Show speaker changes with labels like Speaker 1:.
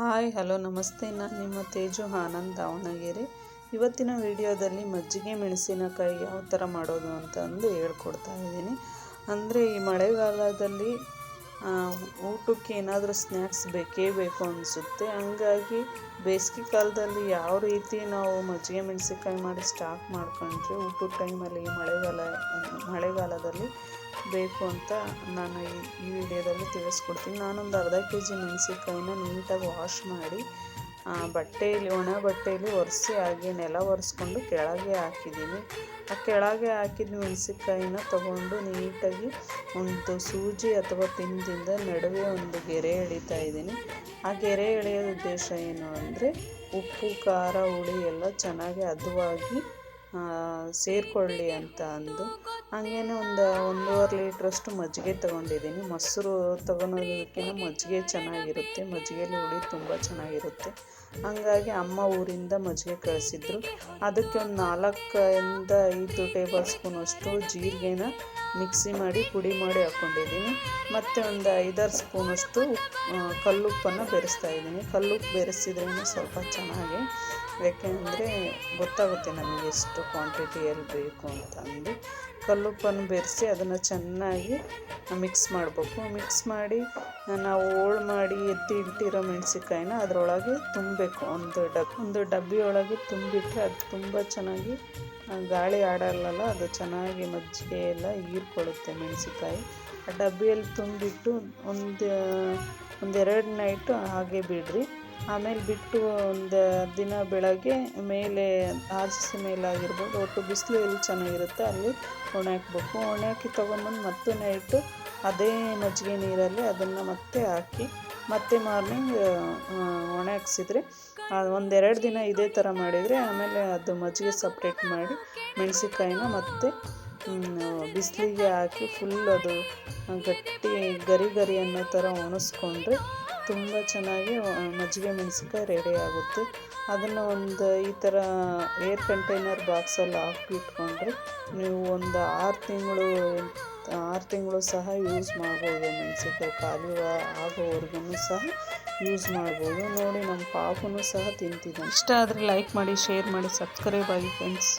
Speaker 1: Hi, hello, ನಮಸ್ತೆ. ನಾನು ನಿಮ್ಮ ತೇಜು ಆನಂದ್ ದಾವಣಗೆರೆ. ಇವತ್ತಿನ ವಿಡಿಯೋದಲ್ಲಿ ಮಜ್ಜಿಗೆ ಮೆಣಸಿನಕಾಯಿ ಯಾವ ಥರ ಮಾಡೋದು ಅಂತ ಅಂದು ಹೇಳ್ಕೊಡ್ತಾ ಇದ್ದೀನಿ. ಅಂದರೆ ಈ ಮಳೆಗಾಲದಲ್ಲಿ ಊಟಕ್ಕೆ ಏನಾದರೂ ಸ್ನ್ಯಾಕ್ಸ್ ಬೇಕೇ ಬೇಕು ಅನಿಸುತ್ತೆ. ಹಂಗಾಗಿ ಬೇಸಿಗೆ ಕಾಲದಲ್ಲಿ ಯಾವ ರೀತಿ ನಾವು ಮಜ್ಜಿಗೆ ಮೆಣಸಿನಕಾಯಿ ಮಾಡಿ ಸ್ಟಾಕ್ ಮಾಡ್ಕೊಂಡ್ರೆ ಊಟದ ಟೈಮಲ್ಲಿ ಮಳೆಗಾಲ, ಮಳೆಗಾಲದಲ್ಲಿ ಬೇಕು ಅಂತ ನಾನು ಈ ವಿಡಿಯೋದಲ್ಲಿ ತಿಳಿಸ್ಕೊಡ್ತೀನಿ. ನಾನೊಂದು ಅರ್ಧ ಕೆ ಜಿ ಮೆಣಸಿನ್ಕಾಯಿನ ನೀಟಾಗಿ ವಾಶ್ ಮಾಡಿ ಬಟ್ಟೆಯಲ್ಲಿ ಒಣ ಬಟ್ಟೆಯಲ್ಲಿ ಒರೆಸಿ ಹಾಗೆ ನೆಲ ಒರೆಸ್ಕೊಂಡು ಕೆಳಗೆ ಹಾಕಿದ್ದೀನಿ. ಆ ಕೆಳಗೆ ಹಾಕಿದ ಮೆಣಸಿನ್ಕಾಯಿನ ತಗೊಂಡು ನೀಟಾಗಿ ಒಂದು ಸೂಜಿ ಅಥವಾ ಪಿನ್ದಿಂದ ನಡುವೆ ಒಂದು ಗೆರೆ ಎಳಿತಾ ಇದ್ದೀನಿ. ಆ ಗೆರೆ ಎಳೆಯೋ ಉದ್ದೇಶ ಏನು ಅಂದರೆ ಉಪ್ಪು ಖಾರ ಹುಳಿ ಎಲ್ಲ ಚೆನ್ನಾಗಿ ಹದವಾಗಿ ಆ, ಸೇರಿಕೊಳ್ಳಿ ಅಂತ ಅಂದು. ಹಾಗೇನೆ ಒಂದು ಒಂದೂವರೆ ಲೀಟ್ರಷ್ಟು ಮಜ್ಜಿಗೆ ತೊಗೊಂಡಿದ್ದೀನಿ. ಮೊಸರು ತೊಗೊಳೋದಕ್ಕಿಂತ ಮಜ್ಜಿಗೆ ಚೆನ್ನಾಗಿರುತ್ತೆ. ಮಜ್ಜಿಗೆಯಲ್ಲಿ ಹುಳಿ ತುಂಬ ಚೆನ್ನಾಗಿರುತ್ತೆ. ಹಾಗಾಗಿ ಅಮ್ಮ ಊರಿಂದ ಮಜ್ಜಿಗೆ ಕಳಿಸಿದ್ರು. ಅದಕ್ಕೆ ಒಂದು ನಾಲ್ಕರಿಂದ ಐದು ಟೇಬಲ್ ಸ್ಪೂನ್ ಅಷ್ಟು ಜೀರಿಗೆನ ಮಿಕ್ಸಿ ಮಾಡಿ ಪುಡಿ ಮಾಡಿ ಹಾಕ್ಕೊಂಡಿದ್ದೀನಿ ಮತ್ತು ಒಂದು ಐದಾರು ಸ್ಪೂನಷ್ಟು ಕಲ್ಲುಪ್ಪನ್ನು ಬೆರೆಸ್ತಾ ಇದ್ದೀನಿ. ಕಲ್ಲುಪ್ಪು ಬೆರೆಸಿದ್ರೂ ಸ್ವಲ್ಪ ಚೆನ್ನಾಗಿ ಯಾಕೆಂದರೆ ಗೊತ್ತಾಗುತ್ತೆ ನಮಗೆ ಎಷ್ಟು ಕ್ವಾಂಟಿಟಿಯಲ್ಲಿ ಬೇಕು ಅಂತ ಅಂದು. ಕಲ್ಲುಪ್ಪನ್ನು ಬೆರೆಸಿ ಅದನ್ನು ಚೆನ್ನಾಗಿ ಮಿಕ್ಸ್ ಮಾಡಬೇಕು. ಮಿಕ್ಸ್ ಮಾಡಿ ನಾವು ಹೋಳು ಮಾಡಿ ಎತ್ತಿ ಇಟ್ಟಿರೋ ಮೆಣಸಿನ್ಕಾಯಿನ ಅದರೊಳಗೆ ತುಂಬಬೇಕು. ಒಂದು ಡಬ್, ಒಂದು ಡಬ್ಬಿ ಒಳಗೆ ತುಂಬಿಟ್ರೆ ಅದು ತುಂಬ ಚೆನ್ನಾಗಿ ಗಾಳಿ ಆಡಲ್ಲಲ್ಲ, ಅದು ಚೆನ್ನಾಗಿ ಮಜ್ಜಿಗೆ ಎಲ್ಲ ಹೀರ್ಕೊಳ್ಳುತ್ತೆ ಮೆಣಸಿನ್ಕಾಯಿ. ಆ ಡಬ್ಬಿಯಲ್ಲಿ ತುಂಬಿಟ್ಟು ಒಂದು, ಒಂದೆರಡು ನೈಟು ಹಾಗೆ ಬಿಡ್ರಿ. ಆಮೇಲೆ ಬಿಟ್ಟು ಒಂದು ದಿನ ಬೆಳಗ್ಗೆ ಮೇಲೆ ಆರಿಸಿ ಮೇಲಾಗಿರ್ಬೋದು, ಒಟ್ಟು ಬಿಸಿಲು ಎಲ್ಲಿ ಚೆನ್ನಾಗಿರುತ್ತೆ ಅಲ್ಲಿ ಒಣ ಹಾಕ್ಬೇಕು ಒಣ ಹಾಕಿ ತೊಗೊಂಬಂದು ಮತ್ತೆ ನೈಟು ಅದೇ ಮಜ್ಜಿಗೆ ನೀರಲ್ಲಿ ಅದನ್ನು ಮತ್ತೆ ಹಾಕಿ ಮತ್ತೆ ಮಾರ್ನಿಂಗ್ ಒಣ ಹಾಕ್ಸಿದ್ರೆ ಒಂದೆರಡು ದಿನ ಇದೇ ಥರ ಮಾಡಿದರೆ ಆಮೇಲೆ ಅದು ಮಜ್ಜಿಗೆ ಸಪ್ರೇಟ್ ಮಾಡಿ, ಮೆಣಸಿನ್ಕಾಯಿನ ಮತ್ತೆ ಬಿಸಿಲಿಗೆ ಹಾಕಿ ಫುಲ್ ಅದು ಗಟ್ಟಿ ಗರಿ ಗರಿ ಅನ್ನೋ ಥರ ಒಣಸ್ಕೊಂಡ್ರೆ ತುಂಬ ಚೆನ್ನಾಗಿ ಮಜ್ಜಿಗೆ ಮೆಣಸಿನ್ಕಾಯಿ ರೆಡಿ ಆಗುತ್ತೆ. ಅದನ್ನು ಒಂದು ಈ ಥರ ಏರ್ ಕಂಟೈನರ್ ಬಾಕ್ಸಲ್ಲಿ ಹಾಕಿಟ್ಕೊಂಡ್ರೆ ನೀವು ಒಂದು ಆರು ತಿಂಗಳು ಆರು ತಿಂಗಳು ಸಹ ಯೂಸ್ ಮಾಡ್ಬೋದು. ಮೆಣಸಿನ್ಕಾಯಿ ಖಾಲಿ ಆಗೋವರೆಗೂ ಸಹ ಯೂಸ್ ಮಾಡ್ಬೋದು. ನೋಡಿ ನಮ್ಮ ಪಾಪನು ಸಹ ತಿಂತಿದ್ದೆ ಇಷ್ಟ ಆದರೆ ಲೈಕ್ ಮಾಡಿ ಶೇರ್ ಮಾಡಿ ಸಬ್ಸ್ಕ್ರೈಬ್ ಆಗಿ ಫ್ರೆಂಡ್ಸ್